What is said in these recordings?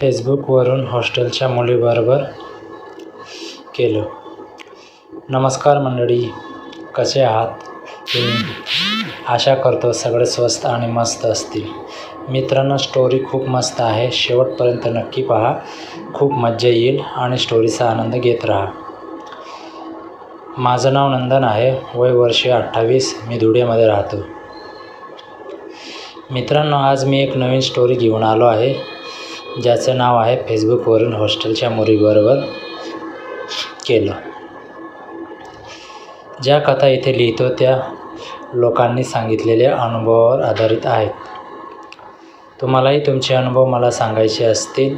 फेसबुकवरून हॉस्टेलच्या मुलीबरोबर केलं. नमस्कार मंडळी कसे आहात? तुम्ही? आशा करतो सगळे स्वस्त आणि मस्त असतील. मित्रांनो स्टोरी खूप मस्त आहे. शेवटपर्यंत नक्की पहा. खूप मज्जा येईल आणि स्टोरीचा आनंद घेत राहा. माझं नाव नंदन आहे. वय वर्षे अठ्ठावीस. मी धुळेमध्ये राहतो. मित्रांनो आज मी एक नवीन स्टोरी घेऊन आलो आहे. ज्याचं नाव आहे फेसबुकवरून हॉस्टेलच्या मुलीबरोबर केलं. ज्या कथा इथे लिहितो त्या लोकांनी सांगितलेल्या अनुभवावर आधारित आहेत. तुम्हालाही तुमचे अनुभव मला सांगायचे असतील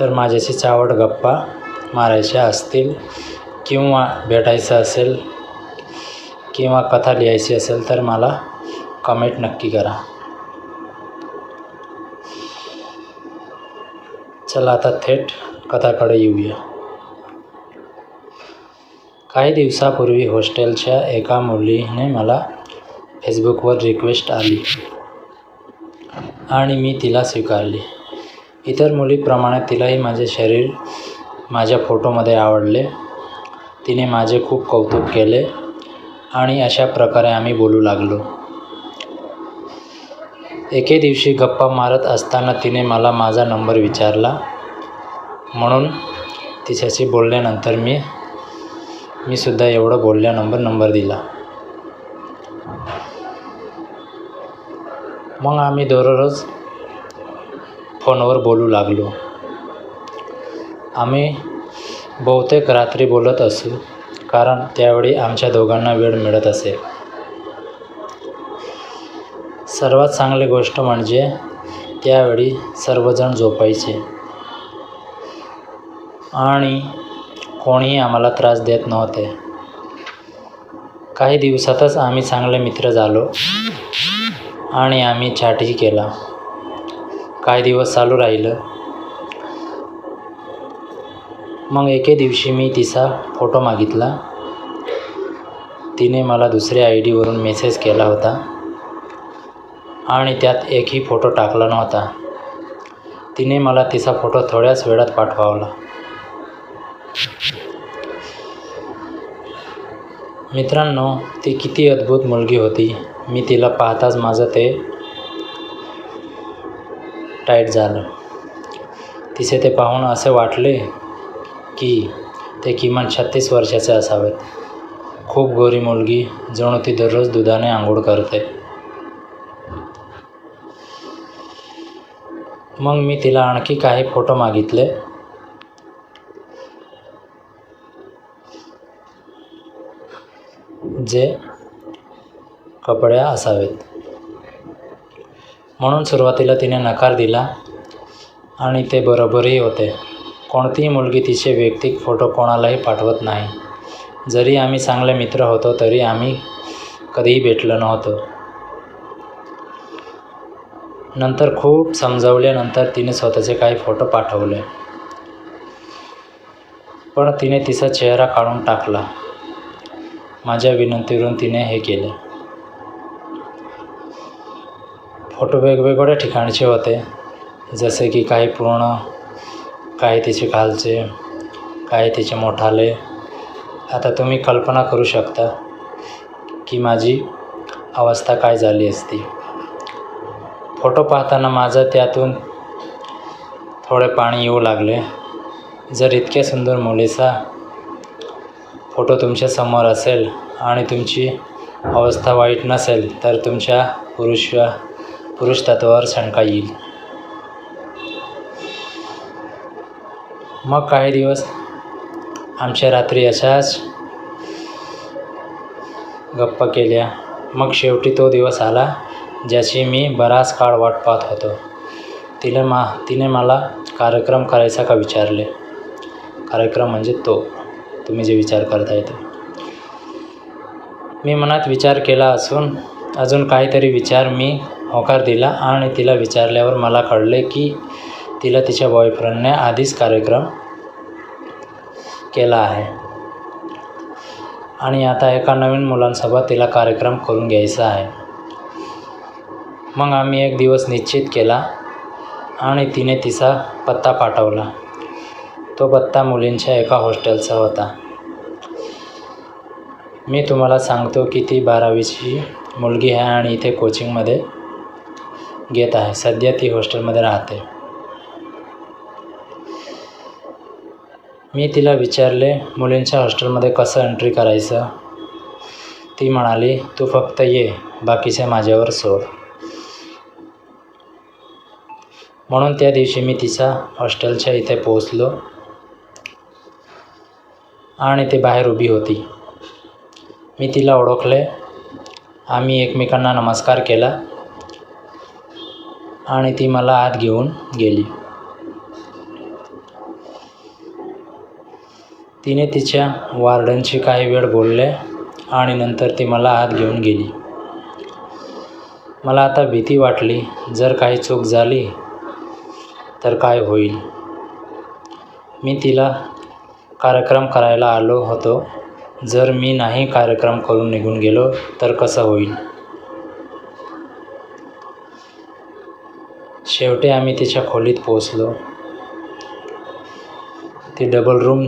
तर माझ्याशी चावड गप्पा मारायच्या असतील किंवा भेटायचं असेल किंवा कथा लिहायची असेल तर मला कमेंट नक्की करा. चला आता थेट कथाकडे येऊया. काही दिवसापूर्वी हॉस्टेलच्या एका मुलीने मला फेसबुकवर रिक्वेस्ट आली आणि मी तिला स्वीकारली. इतर मुलीप्रमाणे तिलाही माझे शरीर माझ्या फोटोमध्ये आवडले. तिने माझे खूप कौतुक केले आणि अशा प्रकारे आम्ही बोलू लागलो. एके दिवशी गप्पा मारत असताना तिने मला माझा नंबर विचारला. म्हणून तिच्याशी बोलल्यानंतर मी मी सुद्धा एवढं बोलल्यानंतर नंबर दिला. मग आम्ही दररोज फोनवर बोलू लागलो. आम्ही बहुतेक रात्री बोलत असू कारण त्यावेळी आमच्या दोघांना वेळ मिळत असे. सर्वात चांगली गोष्ट म्हणजे त्यावेळी सर्वजण झोपायचे. आणि कोणीही आम्हाला त्रास देत नव्हते. काही दिवसातच आम्ही चांगले मित्र झालो आणि आम्ही चॅटही केला. काही दिवस चालू राहिलं. मग एके दिवशी मी तिचा फोटो मागितला. तिने मला दुसऱ्या आय डीवरून मेसेज केला होता. आणि त्यात एकही फोटो टाकला नव्हता. तिने मला तिचा फोटो थोड्याच वेळात पाठवावला मित्रांनो ती किती अद्भुत मुलगी होती. मी तिला पाहताच माझं ते टाईट झालं. तिचे ते पाहून असे वाटले की ते किमान छत्तीस वर्षाचे असावेत. खूप गोरी मुलगी जणू ती दररोज दुधाने आंघोळ करते. मग मी तिला आणखी काही फोटो मागितले. जे कपड्या असावेत. म्हणून सुरुवातीला तिने नकार दिला आणि ते बरोबरही होते. कोणतीही मुलगी तिचे वैयक्तिक फोटो कोणालाही पाठवत नाही. जरी आम्ही चांगले मित्र होतो तरी आम्ही कधीही भेटलो नव्हतो. नंतर खूप समजावल्यानंतर तिने स्वतःचे काही फोटो पाठवले. पण तिने तिचा चेहरा काढून टाकला. माझ्या विनंतीवरून तिने हे केले. फोटो वेगवेगळ्या ठिकाणचे होते जसे की काही पूर्ण काही तिचे खालचे काही तिचे मोठाले. आता तुम्ही कल्पना करू शकता की माझी अवस्था काय झाली असती. फोटो पाहताना माझं त्यातून थोडे पाणी येऊ लागले. जर इतक्या सुंदर मुलीचा फोटो तुमच्यासमोर असेल आणि तुमची अवस्था वाईट नसेल तर तुमच्या पुरुष पुरुष तत्वावर शंका येईल. मग काही दिवस आमच्या रात्री अशाच गप्पा केल्या. मग शेवटी तो दिवस आला. ज्याची मी बराच काळ वाट पाहत होतो. तिने मा तिने मला कार्यक्रम करायचा का विचारले? कार्यक्रम म्हणजे तो. तुम्ही जे विचार करताय तो. मी मनात विचार केला असून अजून काहीतरी विचार मी होकार दिला आणि तिला विचारल्यावर मला कळले की तिला तिच्या बॉयफ्रेंडने आधीच कार्यक्रम केला आहे. आणि आता एका नवीन मुलांसोबत तिला कार्यक्रम करून घ्यायचा आहे. मग आम्ही एक दिवस निश्चित केला आणि तिने तिचा पत्ता पाठवला. तो पत्ता मुलींच्या एका हॉस्टेलचा होता. मी तुम्हाला सांगतो की ती बारावीची मुलगी आहे आणि इथे कोचिंगमध्ये घेत आहे. सध्या ती हॉस्टेलमध्ये राहते. मी तिला विचारले मुलींच्या हॉस्टेलमध्ये कसं एंट्री करायचं? ती म्हणाली तू फक्त ये बाकीचे माझ्यावर सोड. म्हणून त्या दिवशी मी तिचा हॉस्टेलच्या इथे पोहोचलो आणि ती बाहेर उभी होती. मी तिला ओळखले. आम्ही एकमेकांना नमस्कार केला आणि ती मला आत घेऊन गेली. तिने तिच्या वार्डनशी काही वेळ बोलले आणि नंतर ती मला आत घेऊन गेली. मला आता भीती वाटली जर काही चूक झाली तर काय होईल? मी तिला कार्यक्रम करायला आलो होतो. जर मी नाही कार्यक्रम करून निघून गेलो तर कसं होईल? शेवटी आम्ही तिच्या खोलीत पोचलो ती डबल रूम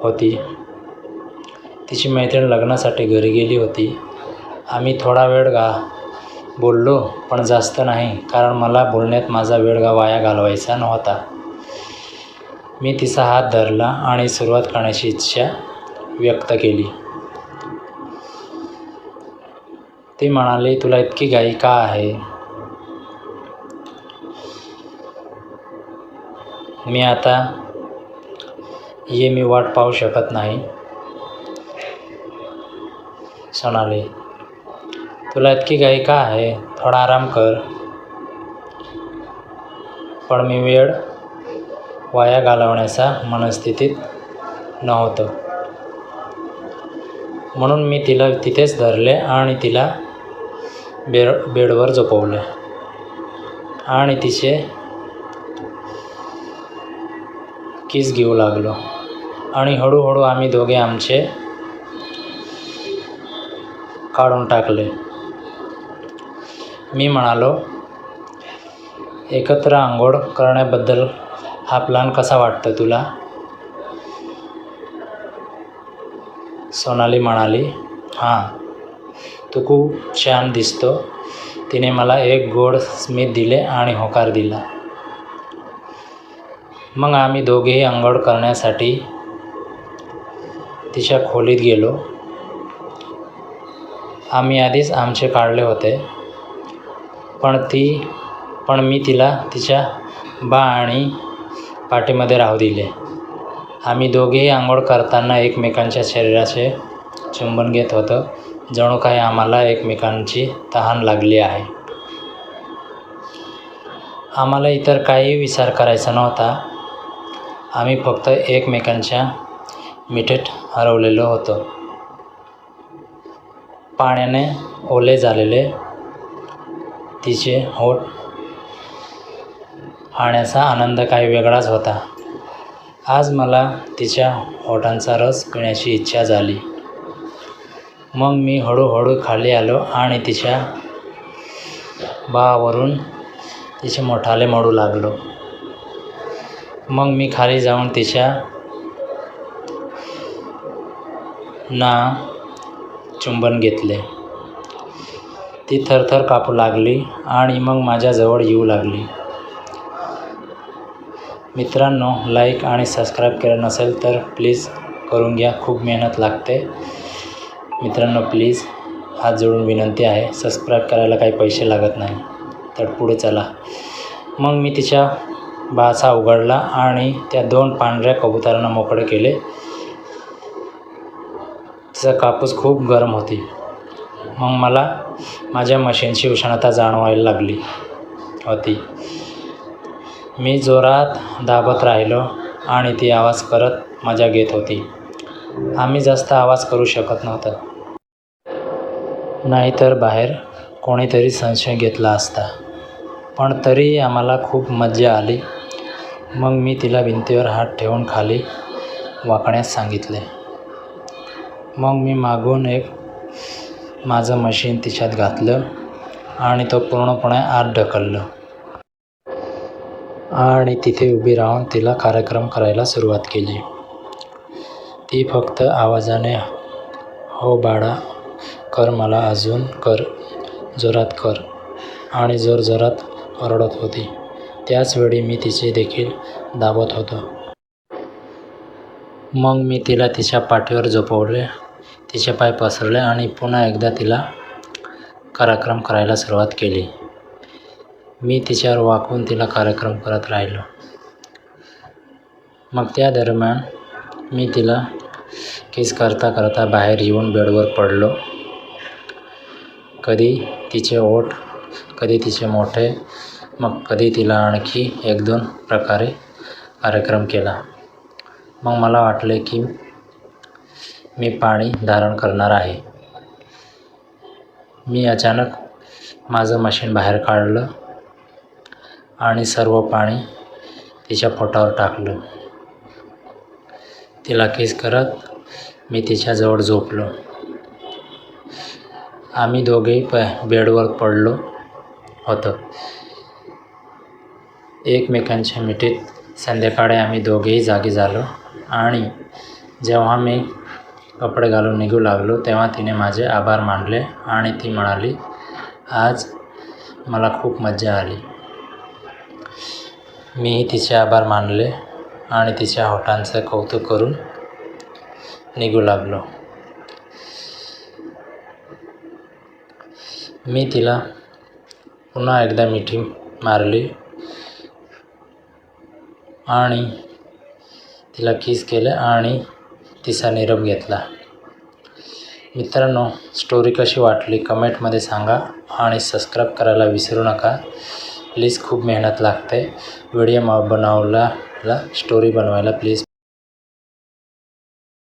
होती. तिची मैत्रीण लग्नासाठी घरी गेली होती. आम्ही थोडा वेळ गा बोललो पण जास्त नाही कारण मला बोलण्यात माझा वेळ गा वाया घालवायचा नव्हता. मी तिचा हात धरला आणि सुरुवात करण्याची इच्छा व्यक्त केली. ते म्हणाले तुला इतकी घाई का आहे? मी आता ये मी वाट पाहू शकत नाही सणाले तुला इतकी घाई का आहे? थोडा आराम कर. पण मी वेळ वाया घालवण्याचा मनस्थितीत नव्हतो. म्हणून मी तिला तिथेच धरले आणि तिला बेड बेडवर झोपवले. आणि तिचे किस घेऊ लागलो. आणि हळूहळू आम्ही दोघे आमचे काढून टाकले. मी म्हणालो एकत्र आंघोळ करण्याबद्दल हा प्लान कसा वाटतो तुला? सोनाली म्हणाली हां तू खूप छान दिसतो. तिने मला एक गोड स्मित दिले आणि होकार दिला. मग आम्ही दोघेही आंघोळ करण्यासाठी तिच्या खोलीत गेलो. आम्ही आधीच आमचे काढले होते. पण ती पण मी तिला तिच्या बा आणि पाठीमध्ये राहू दिले. आम्ही दोघेही आंघोळ करताना एकमेकांच्या शरीराचे चुंबन घेत होतो. जणू काही आम्हाला एकमेकांची तहान लागली आहे. आम्हाला इतर काही विचार करायचा नव्हता. आम्ही फक्त एकमेकांच्या मिठीत हरवलेलो होतो. पाण्याने ओले झालेले तिचे होठ खाण्याचा आनंद काही वेगळाच होता. आज मला तिच्या होठांचा रस पिण्याची इच्छा झाली. मग मी हळूहळू खाली आलो आणि तिच्या बावरून तिचे मोठाले मोडू लागलो. मग मी खाली जाऊन तिच्या ना चुंबन घेतले. ती थरथर कापू लागली आणि मग माझ्याजवळ येऊ लागली. मित्रांनो लाईक आणि सबस्क्राईब केलं नसेल तर प्लीज करून घ्या. खूप मेहनत लागते. मित्रांनो प्लीज हात जोडून विनंती आहे सबस्क्राईब करायला काही पैसे लागत नाही. तर पुढे चला. मग मी तिच्या बासा उघडला आणि त्या दोन पांढऱ्या कबुतरांना मोकळे केले. तिचा कापूस खूप गरम होती. मग मला माझ्या मशीनची उष्णता जाणवायला लागली. होती. मी जोरात दाबत राहिलो आणि ती आवाज करत मजा घेत होती. आम्ही जास्त आवाज करू शकत नव्हतं. नाहीतर बाहेर कोणीतरी संशय घेतला असता. पण तरी आम्हाला खूप मज्जा आली. मग मी तिला भिंतीवर हात ठेवून खाली वाकण्यास सांगितले. मग मी मागून एक माझं मशीन तिच्यात घातलं आणि तो पूर्णपणे आत ढकललं. आणि तिथे उभी राहून तिला कार्यक्रम करायला सुरुवात केली. ती फक्त आवाजाने हो बाळा कर मला अजून कर जोरात कर. आणि जोरजोरात ओरडत होती. त्याचवेळी मी तिचे देखील दाबत होतो. मग मी तिला तिच्या पाठीवर झोपवले. तिचे पाय पसरले आणि पुन्हा एकदा तिला कार्यक्रम करायला सुरुवात केली. मी तिच्यावर वाकून तिला कार्यक्रम करत राहिलो. मग त्या दरम्यान मी तिला किस करता करता बाहेर येऊन बेडवर पडलो. कधी तिचे ओठ कधी तिचे मोठे मग कधी तिला आणखी एक दोन प्रकारे कार्यक्रम केला. मग मला वाटले की मी पाणी धारण करणार आहे. मी अचानक माझं मशीन बाहेर काढलं आणि सर्व पाणी तिच्या पोटावर टाकलं. तिला किस करत मी तिच्याजवळ झोपलो. आम्ही दोघेही प बेडवर पडलो होतो. एकमेकांच्या मिठीत संध्याकाळी आम्ही दोघेही जागे झालो आणि जेव्हा मी कपडे घालून निघू लागलो तेव्हा तिने माझे आभार मानले आणि ती म्हणाली आज मला खूप मज्जा आली. मीही तिचे आभार मानले आणि तिच्या होटांचं कौतुक करून निघू लागलो. मी तिला पुन्हा एकदा मिठी मारली आणि तिला किस केलं आणि तिचा निरोप घेतला. मित्रांनो स्टोरी कशी वाटली कमेंटमध्ये सांगा आणि सबस्क्राईब करायला विसरू नका. प्लीज खूप मेहनत लागते. व्हिडिओ बनवला स्टोरी बनवायला प्लीज